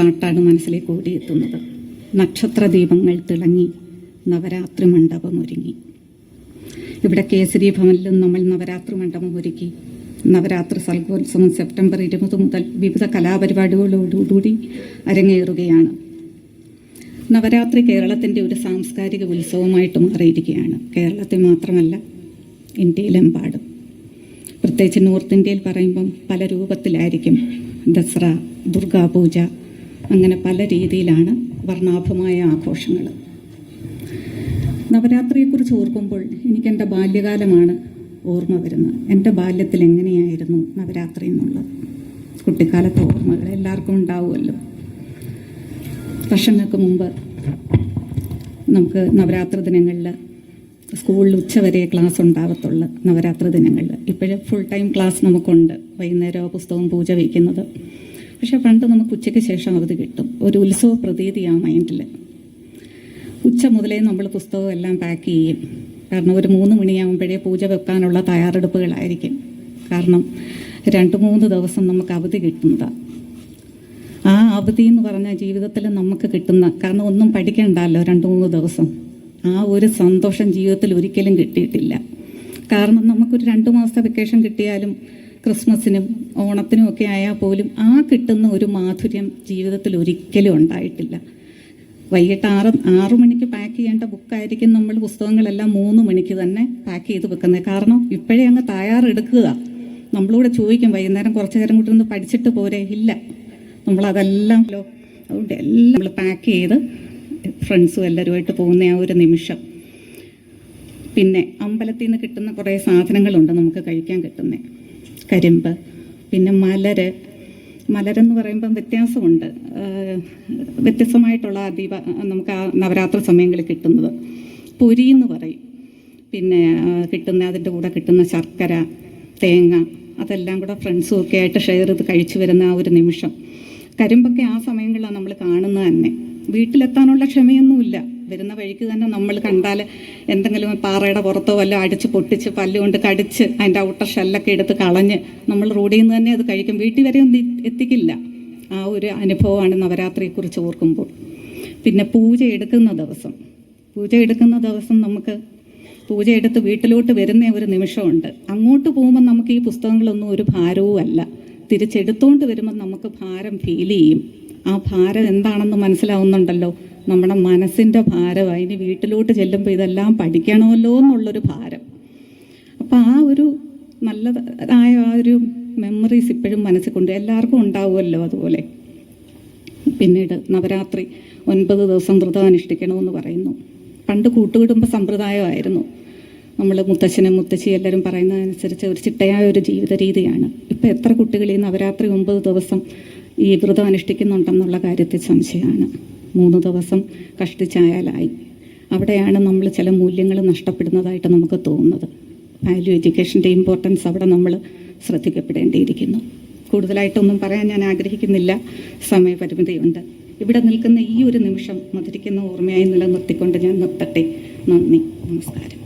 പാട്ടാണ് മനസ്സിലേക്ക് ഓടിയെത്തുന്നത്. നക്ഷത്ര ദീപങ്ങൾ തിളങ്ങി നവരാത്രി മണ്ഡപം ഒരുങ്ങി. ഇവിടെ കേസരി ഭവനിലും നമ്മൾ നവരാത്രി മണ്ഡപം ഒരുക്കി. നവരാത്രി സൽഗോത്സവം സെപ്റ്റംബർ ഇരുപത് മുതൽ വിവിധ കലാപരിപാടികളോടുകൂടി അരങ്ങേറുകയാണ്. നവരാത്രി കേരളത്തിന്റെ ഒരു സാംസ്കാരിക ഉത്സവമായിട്ട് മാറിയിരിക്കുകയാണ്. കേരളത്തിൽ മാത്രമല്ല ഇന്ത്യയിലെമ്പാടും. പ്രത്യേകിച്ച് നോർത്ത് ഇന്ത്യയിൽ പറയുമ്പം പല രൂപത്തിലായിരിക്കും. ദസറ ദുർഗാപൂജ അങ്ങനെ പല രീതിയിലാണ് വർണാഭമായ ആഘോഷങ്ങൾ. നവരാത്രിയെക്കുറിച്ച് ഓർക്കുമ്പോൾ എനിക്കെന്റെ ബാല്യകാലമാണ് ഓർമ്മ വരുന്നത്. എന്റെ ബാല്യത്തിൽ എങ്ങനെയായിരുന്നു നവരാത്രി എന്നുള്ളത്? കുട്ടിക്കാലത്തെ ഓർമ്മകൾ എല്ലാവർക്കും ഉണ്ടാവുമല്ലോ. വർഷങ്ങൾക്ക് മുമ്പ് നമുക്ക് നവരാത്രി ദിനങ്ങളിൽ സ്കൂളിൽ ഉച്ചവരെ ക്ലാസ് ഉണ്ടാകത്തുള്ള നവരാത്രി ദിനങ്ങളിൽ. ഇപ്പോഴും ഫുൾ ടൈം ക്ലാസ് നമുക്കുണ്ട്. വൈകുന്നേരം പുസ്തകം പൂജ വയ്ക്കുന്നത്. പക്ഷെ പണ്ട് നമുക്ക് ഉച്ചയ്ക്ക് ശേഷം അവധി കിട്ടും. ഒരു ഉത്സവ പ്രതീതിയാണ് മൈൻഡിൽ ഉച്ച മുതലേ നമ്മൾ പുസ്തകം എല്ലാം പാക്ക് ചെയ്യും. കാരണം ഒരു മൂന്ന് മണിയാകുമ്പോഴേ പൂജ വെക്കാനുള്ള തയ്യാറെടുപ്പുകളായിരിക്കും. കാരണം രണ്ട് മൂന്ന് ദിവസം നമുക്ക് അവധി കിട്ടുന്നതാണ് ആ അവധി എന്ന് പറഞ്ഞാൽ ജീവിതത്തിൽ നമുക്ക് കിട്ടുന്ന കാരണം ഒന്നും പഠിക്കണ്ടല്ലോ രണ്ട് മൂന്ന് ദിവസം. ആ ഒരു സന്തോഷം ജീവിതത്തിൽ ഒരിക്കലും കിട്ടിയിട്ടില്ല. കാരണം നമുക്കൊരു രണ്ട് മാസത്തെ വെക്കേഷൻ കിട്ടിയാലും ക്രിസ്മസിനും ഓണത്തിനും ഒക്കെ ആയാൽ പോലും ആ കിട്ടുന്ന ഒരു മാധുര്യം ജീവിതത്തിൽ ഒരിക്കലും ഉണ്ടായിട്ടില്ല. വൈകിട്ട് ആറ് ആറു മണിക്ക് പാക്ക് ചെയ്യേണ്ട ബുക്കായിരിക്കും നമ്മൾ പുസ്തകങ്ങളെല്ലാം മൂന്ന് മണിക്ക് തന്നെ പാക്ക് ചെയ്ത് വെക്കുന്നത്. കാരണം ഇപ്പോഴേ അങ്ങ് തയ്യാറെടുക്കുക. നമ്മളൂടെ ചോദിക്കും വൈകുന്നേരം കുറച്ച് നേരം കൂട്ടി ഒന്ന് പഠിച്ചിട്ട് പോരെ? ഇല്ല. നമ്മളതെല്ലാം അതുകൊണ്ട് എല്ലാം നമ്മൾ പാക്ക് ചെയ്ത് ഫ്രണ്ട്സും എല്ലാവരുമായിട്ട് പോകുന്ന ആ ഒരു നിമിഷം. പിന്നെ അമ്പലത്തിൽ നിന്ന് കിട്ടുന്ന കുറേ സാധനങ്ങളുണ്ട് നമുക്ക് കഴിക്കാൻ കിട്ടുന്നത് കരിമ്പ് പിന്നെ മലര്. മലരെന്ന് പറയുമ്പം വ്യത്യാസമുണ്ട്. വ്യത്യസ്തമായിട്ടുള്ള ദീപ നമുക്ക് ആ നവരാത്രി സമയങ്ങളിൽ കിട്ടുന്നത്. പൊരി എന്ന് പറയും. പിന്നെ കിട്ടുന്ന അതിന്റെ കൂടെ കിട്ടുന്ന ശർക്കര തേങ്ങ അതെല്ലാം കൂടെ ഫ്രണ്ട്സും ഒക്കെ ആയിട്ട് ഷെയർ ചെയ്ത് കഴിച്ചു വരുന്ന ആ ഒരു നിമിഷം. കരിമ്പൊക്കെ ആ സമയങ്ങളിലാണ് നമ്മൾ കാണുന്നത് തന്നെ. വീട്ടിലെത്താനുള്ള ക്ഷമയൊന്നുമില്ല. വരുന്ന വഴിക്ക് തന്നെ നമ്മൾ കണ്ടാൽ എന്തെങ്കിലും പാറയുടെ പുറത്തോ വല്ല അടിച്ച് പൊട്ടിച്ച് പല്ലുകൊണ്ട് കടിച്ച് അതിന്റെ ഔട്ടർ ഷെല്ലൊക്കെ എടുത്ത് കളഞ്ഞ് നമ്മൾ റോഡിൽ നിന്ന് തന്നെ അത് കഴിക്കും. വീട്ടിൽ വരെ ഒന്നും എത്തിക്കില്ല. ആ ഒരു അനുഭവമാണ് നവരാത്രിയെക്കുറിച്ച് ഓർക്കുമ്പോൾ. പിന്നെ പൂജ എടുക്കുന്ന ദിവസം. പൂജ എടുക്കുന്ന ദിവസം നമുക്ക് പൂജ എടുത്ത് വീട്ടിലോട്ട് വരുന്ന ഒരു നിമിഷമുണ്ട്. അങ്ങോട്ട് പോകുമ്പോൾ നമുക്ക് ഈ പുസ്തകങ്ങളൊന്നും ഒരു ഭാരവും അല്ല. തിരിച്ചെടുത്തോണ്ട് വരുമ്പോൾ നമുക്ക് ഭാരം ഫീൽ ചെയ്യും. ആ ഭാരം എന്താണെന്ന് മനസ്സിലാവുന്നുണ്ടല്ലോ? നമ്മുടെ മനസ്സിന്റെ ഭാരം അതിന് വീട്ടിലോട്ട് ചെല്ലുമ്പോൾ ഇതെല്ലാം പഠിക്കണമല്ലോ എന്നുള്ളൊരു ഭാരം. അപ്പം ആ ഒരു നല്ലതായ ആ ഒരു മെമ്മറീസ് ഇപ്പോഴും മനസ്സിൽ കൊണ്ട് എല്ലാവർക്കും ഉണ്ടാവുമല്ലോ അതുപോലെ. പിന്നീട് നവരാത്രി ഒൻപത് ദിവസം വ്രതം അനുഷ്ഠിക്കണമെന്ന് പറയുന്നു. പണ്ട് കൂട്ടുകുടുംബ സമ്പ്രദായമായിരുന്നു. നമ്മൾ മുത്തച്ഛനും മുത്തശ്ശി എല്ലാവരും പറയുന്നതനുസരിച്ച് ഒരു ചിട്ടയായ ഒരു ജീവിത രീതിയാണ്. ഇപ്പം എത്ര കുട്ടികൾ ഈ നവരാത്രി ഒമ്പത് ദിവസം ഈ വ്രതം അനുഷ്ഠിക്കുന്നുണ്ടെന്നുള്ള കാര്യത്തിൽ സംശയമാണ്. മൂന്ന് ദിവസം കഷ്ടിച്ചായാലായി. അവിടെയാണ് നമ്മൾ ചില മൂല്യങ്ങൾ നഷ്ടപ്പെടുന്നതായിട്ട് നമുക്ക് തോന്നുന്നത്. വാല്യൂ എഡ്യൂക്കേഷന്റെ ഇമ്പോർട്ടൻസ് അവിടെ നമ്മൾ ശ്രദ്ധിക്കപ്പെടേണ്ടിയിരിക്കുന്നു. കൂടുതലായിട്ടൊന്നും പറയാൻ ഞാൻ ആഗ്രഹിക്കുന്നില്ല. സമയപരിമിതിയുണ്ട്. ഇവിടെ നിൽക്കുന്ന ഈ ഒരു നിമിഷം മധുരിക്കുന്ന ഓർമ്മയായി നിലനിർത്തിക്കൊണ്ട് ഞാൻ നിർത്തട്ടെ. നന്ദി. നമസ്കാരം.